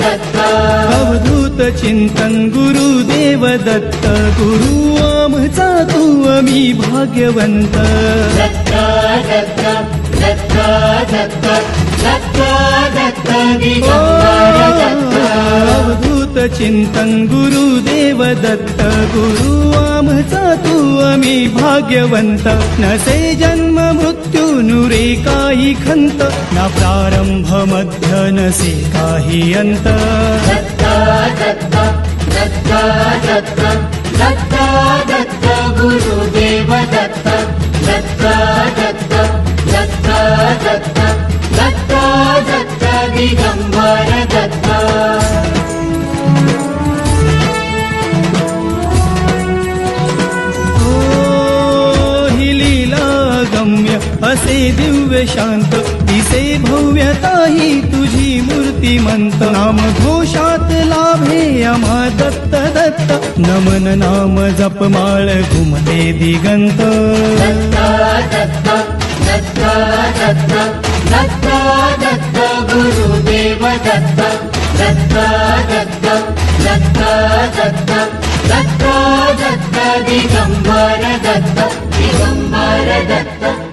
दत्ता अवधूत चिंतन गुरुदेव दत्त गुरु आमचा तू आम्ही भाग्यवंत दत्ता दत्ता दत्ता दत्ता दत्ता दत्ता चिंतन गुरुदेव दत्त गुरु आमचा तू आम्ही भाग्यवंत। नसे जन्म मृत्यू नुरे काही खंत ना प्रारंभ मध्य नसे काही दत्त असे दिव्य शांत दिसे भव्यताही तुझी मूर्तिमंत नाम घोषात लाभे अमा दत्त दत्त नमन नाम जपमाळ घुमले दिगंत गुरुदेव दत्त दत्त दत्त दत्त दत्त दत्त दत्त दिगंबर दत्त दिगंबर दत्त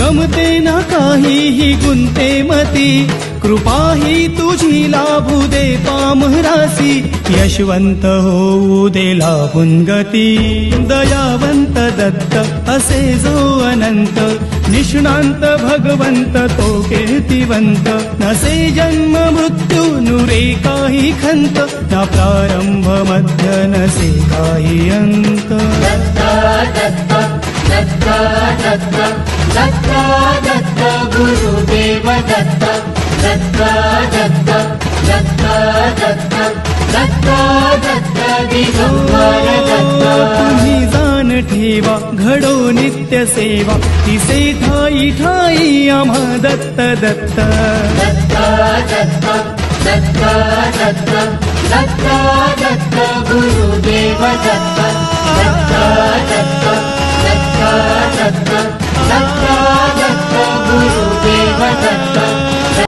गमते ना काहीही गुंते मती कृपा ही तुझी लाभू दे पामरासी यशवंत होऊ दे लाभून गती दयावंत दत्त असे जो अनंत निष्णांत भगवंत तो कीर्तिवंत नसे जन्म मृत्यू नुरे काही खंत ना प्रारंभ मध्य नसे काही अंत। दत्त दत्त दत्त दत्त दत्त्वा दत्त गुरुदेव दत्त दत्त्वा दत्त दत्त्वा दत्त दत्त्वा दत्त दिगम्बर दत्त ठेवा घडो नित्य सेवा तिसे ठाई ठाई आम्हा दत्त दत्त दत्त दत्त दत्ता दत्त गुरुदेव दत्त गुरु दत्त